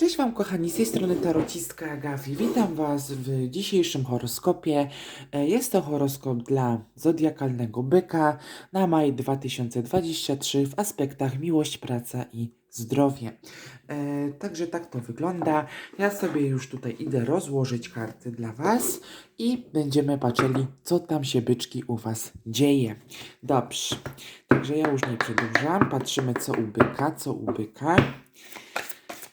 Cześć Wam kochani, z tej strony tarocistka Gafi. Witam Was w dzisiejszym horoskopie. E, Jest to horoskop dla zodiakalnego byka na maj 2023 w aspektach miłość, praca i zdrowie. E, Także tak to wygląda. Ja sobie już tutaj idę rozłożyć karty dla Was i będziemy patrzyli, co tam się byczki u Was dzieje. Dobrze, także ja już nie przedłużam. Patrzymy, co u byka, co u byka.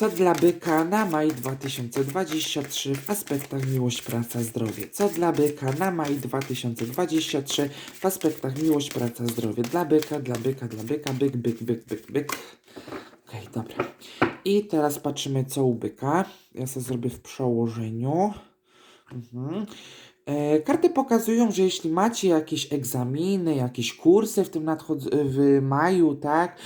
Co dla byka na maj 2023 w aspektach miłość, praca, zdrowie. Co dla byka na maj 2023 w aspektach miłość, praca, zdrowie. Dla byka, dla byka, dla byka, byk, byk, byk, byk, byk. Okej, dobra. I teraz patrzymy co u byka. Ja sobie zrobię w przełożeniu. Mhm. E, Karty pokazują, że jeśli macie jakieś egzaminy, jakieś kursy w tym nadchod- w maju, tak,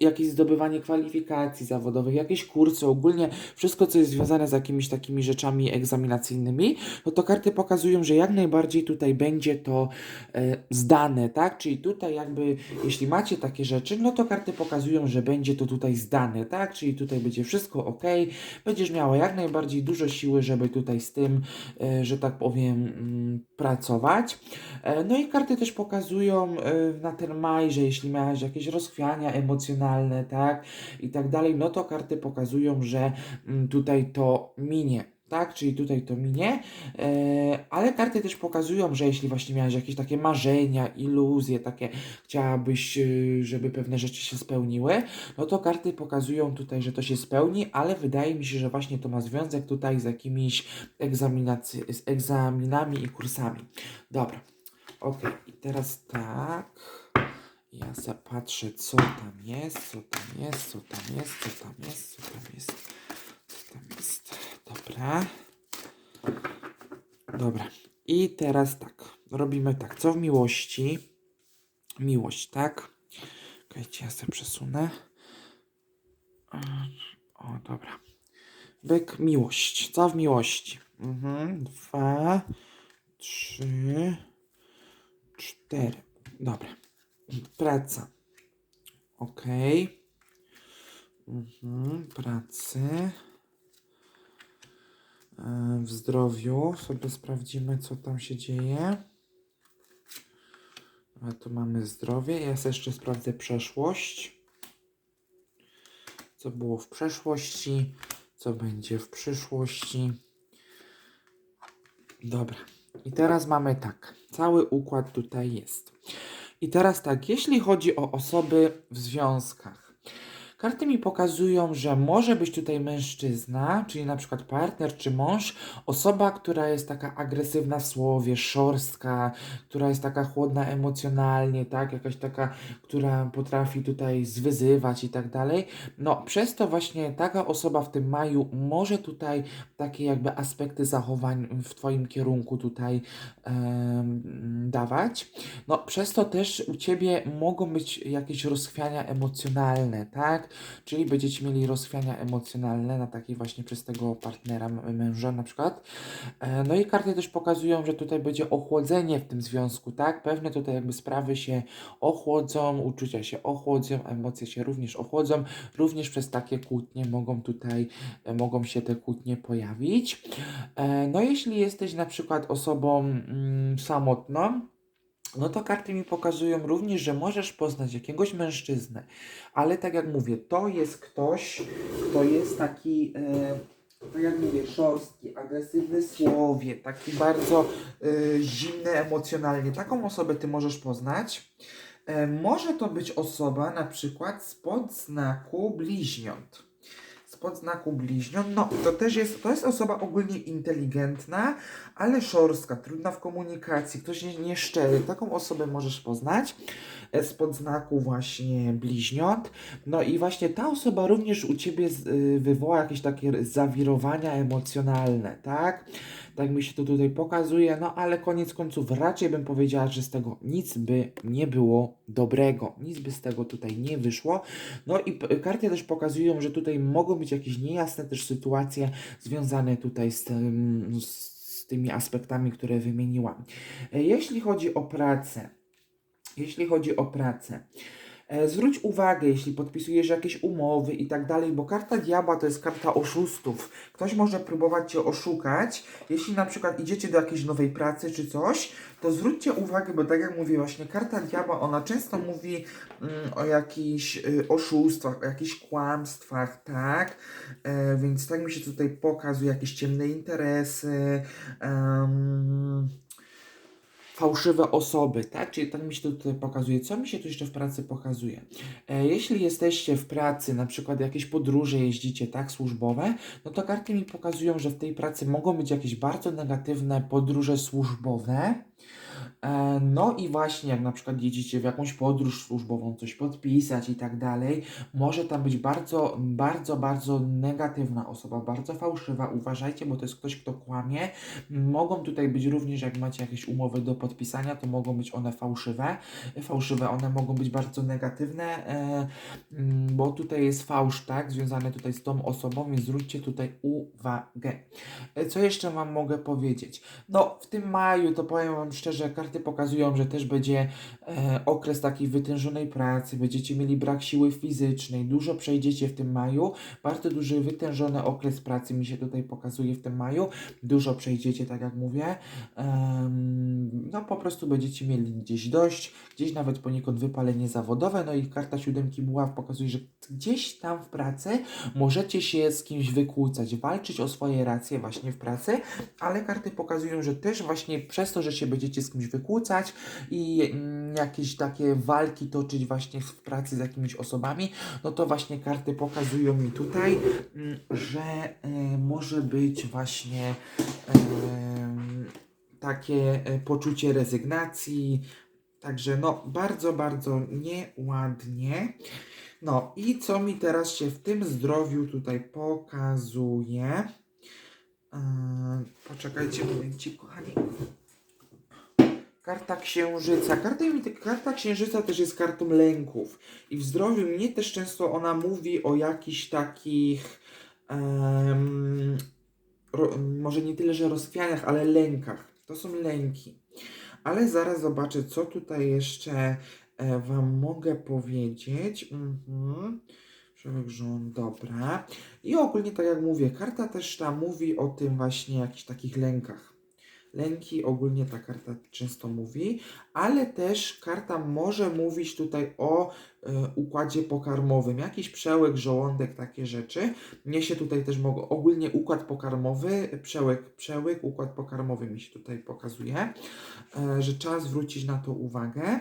jakieś zdobywanie kwalifikacji zawodowych, jakieś kursy, ogólnie wszystko, co jest związane z jakimiś takimi rzeczami egzaminacyjnymi, no to karty pokazują, że jak najbardziej tutaj będzie to e, zdane, tak, czyli tutaj jakby, jeśli macie takie rzeczy, no to karty pokazują, że będzie to tutaj zdane, tak, czyli tutaj będzie wszystko ok, będziesz miała jak najbardziej dużo siły, żeby tutaj z tym, e, że tak powiem, pracować. E, No i karty też pokazują e, na ten maj, że jeśli miałaś jakieś rozchwiania emocjonalne, tak, i tak dalej, no to karty pokazują, że mm, tutaj to minie. Tak, czyli tutaj to minie, e, ale karty też pokazują, że jeśli właśnie miałaś jakieś takie marzenia, iluzje, takie chciałabyś, e, żeby pewne rzeczy się spełniły, no to karty pokazują tutaj, że to się spełni, ale wydaje mi się, że właśnie to ma związek tutaj z jakimiś z egzaminami i kursami. Dobra, ok, i teraz tak. Ja zapatrzę, co tam jest, co tam jest, co tam jest, co tam jest, co tam jest, co tam jest. Dobra. Dobra. I teraz tak. Robimy tak. Co w miłości? Miłość, tak? Okejcie, ja sobie przesunę. O, dobra. Byk, miłość. Co w miłości? Mhm. Dwa, trzy, cztery. Dobra. Praca. Okej. Mhm. Pracy. W zdrowiu sobie sprawdzimy, co tam się dzieje. A tu mamy zdrowie. Ja sobie jeszcze sprawdzę przeszłość. Co było w przeszłości, co będzie w przyszłości. Dobra. I teraz mamy tak. Cały układ tutaj jest. I teraz tak, jeśli chodzi o osoby w związkach. Karty mi pokazują, że może być tutaj mężczyzna, czyli na przykład partner czy mąż, osoba, która jest taka agresywna w słowie, szorstka, która jest taka chłodna emocjonalnie, tak, jakaś taka, która potrafi tutaj zwyzywać i tak dalej. No, przez to właśnie taka osoba w tym maju może tutaj takie jakby aspekty zachowań w Twoim kierunku tutaj em, dawać. No, przez to też u Ciebie mogą być jakieś rozchwiania emocjonalne, tak? Czyli będziecie mieli rozchwiania emocjonalne na takiej właśnie przez tego partnera, męża na przykład. E, No i karty też pokazują, że tutaj będzie ochłodzenie w tym związku, tak? Pewne tutaj jakby sprawy się ochłodzą, uczucia się ochłodzą, emocje się również ochłodzą. Również przez takie kłótnie mogą tutaj, mogą się te kłótnie pojawić. E, No jeśli jesteś na przykład osobą mm, samotną, no to karty mi pokazują również, że możesz poznać jakiegoś mężczyznę, ale tak jak mówię, to jest ktoś, kto jest taki, e, tak jak mówię, szorstki, agresywny słowie, taki bardzo e, zimny emocjonalnie. Taką osobę ty możesz poznać. E, może to być osoba na przykład spod znaku bliźniąt. Spod znaku bliźniąt, no to też jest, to jest osoba ogólnie inteligentna, ale szorstka, trudna w komunikacji, ktoś nie- nieszczery. Taką osobę możesz poznać e, spod znaku właśnie bliźniąt. No i właśnie ta osoba również u ciebie y, wywoła jakieś takie zawirowania emocjonalne, tak? Tak mi się to tutaj pokazuje, no ale koniec końców raczej bym powiedziała, że z tego nic by nie było dobrego. Nic by z tego tutaj nie wyszło. No i karty też pokazują, że tutaj mogą być jakieś niejasne też sytuacje związane tutaj z tym, z tymi aspektami, które wymieniłam. E, Jeśli chodzi o pracę, jeśli chodzi o pracę, Zwróć uwagę, jeśli podpisujesz jakieś umowy i tak dalej, bo karta diabła to jest karta oszustów. Ktoś może próbować cię oszukać. Jeśli na przykład idziecie do jakiejś nowej pracy czy coś, to zwróćcie uwagę, bo tak jak mówię, właśnie karta diabła, ona często mówi mm, o jakichś y, oszustwach, o jakichś kłamstwach, tak? E, więc tak mi się tutaj pokazuje, jakieś ciemne interesy. em, fałszywe osoby, tak? Czyli tak mi się to tutaj pokazuje. Co mi się tu jeszcze w pracy pokazuje? E, jeśli jesteście w pracy, na przykład jakieś podróże jeździcie, tak, służbowe, no to karty mi pokazują, że w tej pracy mogą być jakieś bardzo negatywne podróże służbowe. E, No i właśnie jak na przykład jedziecie w jakąś podróż służbową, coś podpisać i tak dalej, może tam być bardzo, bardzo, bardzo negatywna osoba, bardzo fałszywa. Uważajcie, bo to jest ktoś, kto kłamie. Mogą tutaj być również, jak macie jakieś umowy do podpisania, to mogą być one fałszywe. Fałszywe, one mogą być bardzo negatywne, e, mm, bo tutaj jest fałsz, tak, związany tutaj z tą osobą, więc zwróćcie tutaj uwagę. E, Co jeszcze Wam mogę powiedzieć? No, w tym maju, to powiem Wam szczerze, karty pokazują, że też będzie e, okres takiej wytężonej pracy, będziecie mieli brak siły fizycznej, dużo przejdziecie w tym maju, bardzo duży wytężony okres pracy mi się tutaj pokazuje w tym maju, dużo przejdziecie, tak jak mówię, Em, no po prostu będziecie mieli gdzieś dość, gdzieś nawet poniekąd wypalenie zawodowe, no i karta siódemki buław pokazuje, że gdzieś tam w pracy możecie się z kimś wykłócać, walczyć o swoje racje właśnie w pracy, ale karty pokazują, że też właśnie przez to, że się będziecie z kimś wykłócać i mm, jakieś takie walki toczyć właśnie w pracy z jakimiś osobami, no to właśnie karty pokazują mi tutaj, mm, że e, może być właśnie takie e, poczucie rezygnacji. Także no bardzo, bardzo nieładnie. No i co mi teraz się w tym zdrowiu tutaj pokazuje? Eee, poczekajcie momencik, kochani. Karta księżyca. Karta, karta księżyca też jest kartą lęków. I w zdrowiu mnie też często ona mówi o jakichś takich em, ro, może nie tyle, że rozchwianiach, ale lękach. To są lęki. Ale zaraz zobaczę, co tutaj jeszcze e, Wam mogę powiedzieć. Mhm. Żon, dobra. I ogólnie, tak jak mówię, karta też ta mówi o tym właśnie jakichś takich lękach. Lęki ogólnie ta karta często mówi, ale też karta może mówić tutaj o e, układzie pokarmowym, jakiś przełyk, żołądek, takie rzeczy. Mnie się tutaj też mogą, ogólnie układ pokarmowy, przełyk, przełyk, układ pokarmowy mi się tutaj pokazuje, e, że trzeba zwrócić na to uwagę.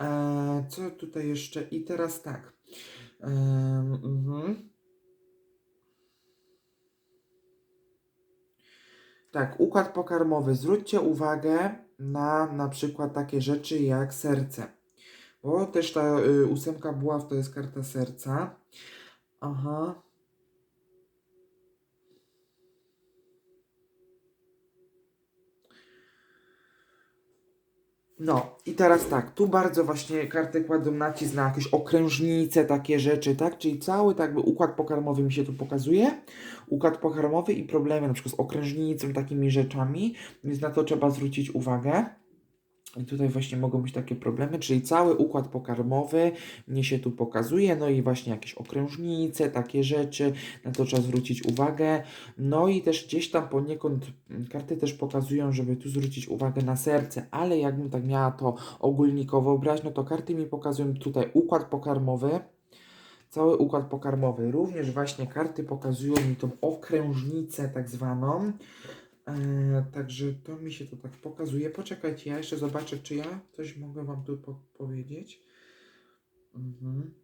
E, co tutaj jeszcze? I teraz tak. Em, mhm. Tak, układ pokarmowy. Zwróćcie uwagę na na przykład takie rzeczy jak serce. Bo też ta y, ósemka buław to jest karta serca. Aha. No i teraz tak, tu bardzo właśnie karty kładą nacisk na jakieś okrężnice, takie rzeczy, tak? Czyli cały tak jakby układ pokarmowy mi się tu pokazuje. Układ pokarmowy i problemy na przykład z okrężnicą, takimi rzeczami, więc na to trzeba zwrócić uwagę. I tutaj właśnie mogą być takie problemy, czyli cały układ pokarmowy mnie się tu pokazuje, no i właśnie jakieś okrężnice, takie rzeczy, na to trzeba zwrócić uwagę. No i też gdzieś tam poniekąd mm, karty też pokazują, żeby tu zwrócić uwagę na serce, ale jakbym tak miała to ogólnikowo brać, no to karty mi pokazują tutaj układ pokarmowy, cały układ pokarmowy. Również właśnie karty pokazują mi tą okrężnicę tak zwaną. E, także to mi się to tak pokazuje. Poczekajcie, ja jeszcze zobaczę, czy ja coś mogę Wam tu po powiedzieć. Mhm.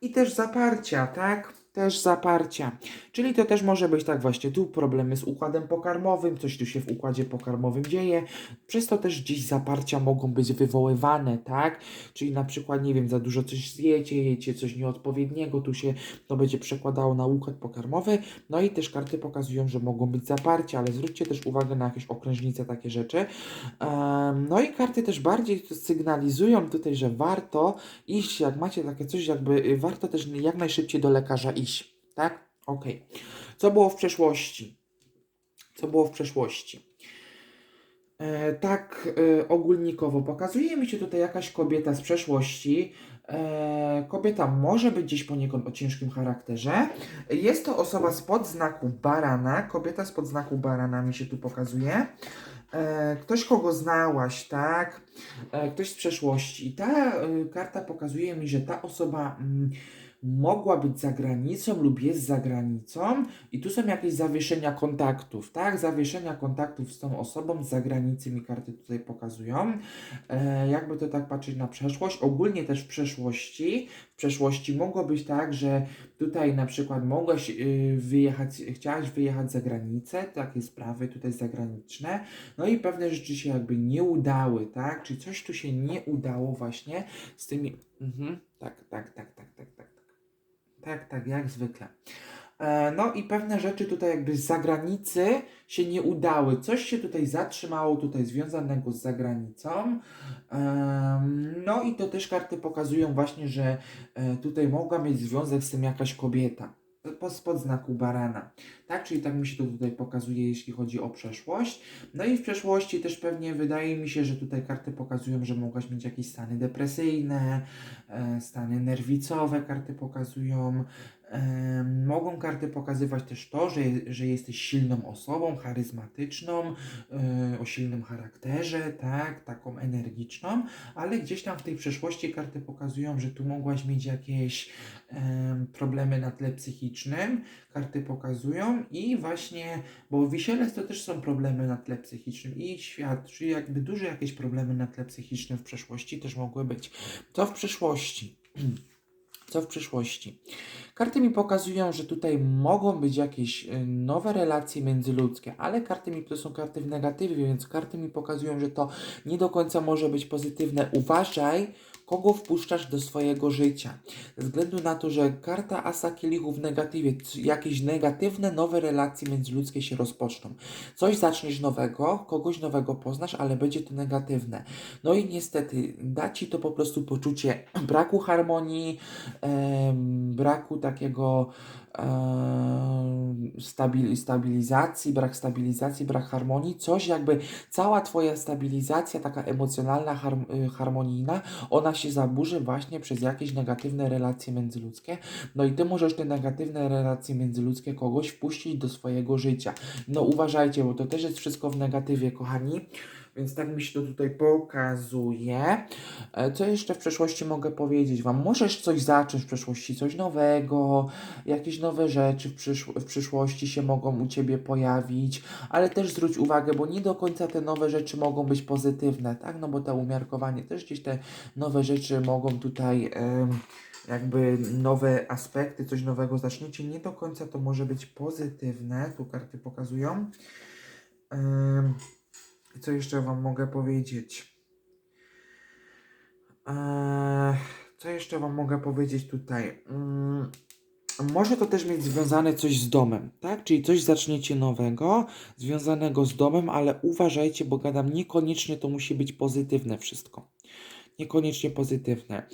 I też zaparcia, tak? Też zaparcia. Czyli to też może być tak właśnie tu problemy z układem pokarmowym, coś tu się w układzie pokarmowym dzieje. Przez to też gdzieś zaparcia mogą być wywoływane, tak? Czyli na przykład, nie wiem, za dużo coś zjecie, jecie coś nieodpowiedniego, tu się to będzie przekładało na układ pokarmowy. No i też karty pokazują, że mogą być zaparcia, ale zwróćcie też uwagę na jakieś okrężnice, takie rzeczy. No i karty też bardziej sygnalizują tutaj, że warto iść, jak macie takie coś, jakby warto też jak najszybciej do lekarza iść, tak? Okej. Co było w przeszłości? Co było w przeszłości? E, tak e, ogólnikowo pokazuje mi się tutaj jakaś kobieta z przeszłości. E, kobieta może być gdzieś poniekąd o ciężkim charakterze. Jest to osoba spod znaku barana. Kobieta spod znaku barana mi się tu pokazuje. E, ktoś, kogo znałaś, tak? E, ktoś z przeszłości. Ta e, karta pokazuje mi, że ta osoba mm, mogła być za granicą lub jest za granicą. I tu są jakieś zawieszenia kontaktów, tak? Zawieszenia kontaktów z tą osobą z zagranicy mi karty tutaj pokazują. E, jakby to tak patrzeć na przeszłość. Ogólnie też w przeszłości. W przeszłości mogło być tak, że tutaj na przykład mogłaś y, wyjechać, chciałaś wyjechać za granicę, takie sprawy tutaj zagraniczne. No i pewne rzeczy się jakby nie udały, tak? Czy coś tu się nie udało właśnie z tymi. Mhm, tak, tak, tak, tak, tak, tak. Tak. Tak, jak zwykle. E, No i pewne rzeczy tutaj jakby z zagranicy się nie udały. Coś się tutaj zatrzymało, tutaj związanego z zagranicą. No i to też karty pokazują właśnie, że e, tutaj mogła mieć związek z tym jakaś kobieta. Po- Spod znaku barana. Tak, czyli tak mi się to tutaj pokazuje, jeśli chodzi o przeszłość. No i w przeszłości też pewnie wydaje mi się, że tutaj karty pokazują, że mogłaś mieć jakieś stany depresyjne, e, stany nerwicowe, karty pokazują. Mogą karty pokazywać też to, że, że jesteś silną osobą, charyzmatyczną, e, o silnym charakterze, tak, taką energiczną, ale gdzieś tam w tej przeszłości karty pokazują, że tu mogłaś mieć jakieś em, problemy na tle psychicznym, karty pokazują i właśnie, bo wisielec to też są problemy na tle psychicznym i świat, czyli jakby duże jakieś problemy na tle psychicznym w przeszłości też mogły być. Co w przyszłości? Co w przyszłości? Karty mi pokazują, że tutaj mogą być jakieś y, nowe relacje międzyludzkie, ale karty mi to są karty w negatywie, więc karty mi pokazują, że to nie do końca może być pozytywne. Uważaj, kogo wpuszczasz do swojego życia. Ze względu na to, że karta Asa Kielichów w negatywie, jakieś negatywne, nowe relacje międzyludzkie się rozpoczną. Coś zaczniesz nowego, kogoś nowego poznasz, ale będzie to negatywne. No i niestety da ci to po prostu poczucie braku harmonii, em, braku takiego stabil, stabilizacji, brak stabilizacji, brak harmonii, coś jakby cała twoja stabilizacja, taka emocjonalna, harm, harmonijna, ona się zaburzy właśnie przez jakieś negatywne relacje międzyludzkie. No i ty możesz te negatywne relacje międzyludzkie kogoś wpuścić do swojego życia. No uważajcie, bo to też jest wszystko w negatywie, kochani. Więc tak mi się to tutaj pokazuje. E, Co jeszcze w przeszłości mogę powiedzieć Wam? Możesz coś zacząć w przeszłości, coś nowego, jakieś nowe rzeczy w, przysz- w przyszłości się mogą u Ciebie pojawić, ale też zwróć uwagę, bo nie do końca te nowe rzeczy mogą być pozytywne, tak? No bo to umiarkowanie też gdzieś te nowe rzeczy mogą tutaj. em, jakby nowe aspekty, coś nowego zaczniecie, nie do końca to może być pozytywne, tu karty pokazują. Em, co jeszcze Wam mogę powiedzieć? Eee, co jeszcze Wam mogę powiedzieć tutaj? Mm, może to też mieć związane coś z domem, tak? Czyli coś zaczniecie nowego, związanego z domem, ale uważajcie, bo gadam, niekoniecznie to musi być pozytywne wszystko. Niekoniecznie pozytywne.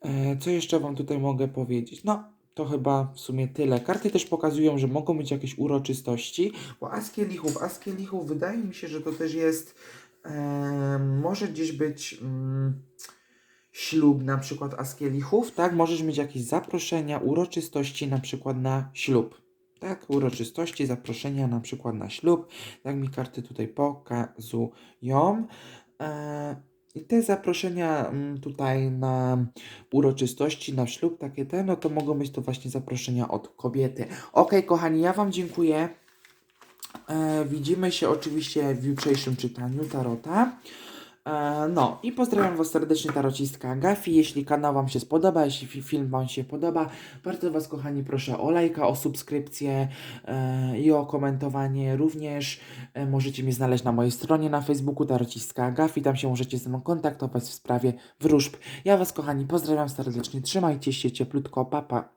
E, co jeszcze Wam tutaj mogę powiedzieć? No, to chyba w sumie tyle. Karty też pokazują, że mogą być jakieś uroczystości, bo As Kielichów, As Kielichów, wydaje mi się, że to też jest, e, może gdzieś być mm, ślub na przykład As Kielichów, tak? Możesz mieć jakieś zaproszenia, uroczystości na przykład na ślub. Tak, uroczystości, zaproszenia na przykład na ślub. Tak mi karty tutaj pokazują. E, te zaproszenia mm, tutaj na uroczystości, na ślub, takie te, no to mogą być to właśnie zaproszenia od kobiety. Okej, kochani, ja Wam dziękuję. E, widzimy się oczywiście w jutrzejszym czytaniu Tarota. E, no i pozdrawiam Was serdecznie, tarocistka Gafi. Jeśli kanał Wam się spodoba, jeśli fi- film Wam się podoba, bardzo Was, kochani, proszę o lajka, o subskrypcję e, i o komentowanie. Również e, możecie mnie znaleźć na mojej stronie na Facebooku, tarocistka Gafi. Tam się możecie ze mną kontaktować w sprawie wróżb. Ja Was, kochani, pozdrawiam serdecznie. Trzymajcie się cieplutko, papa. Pa.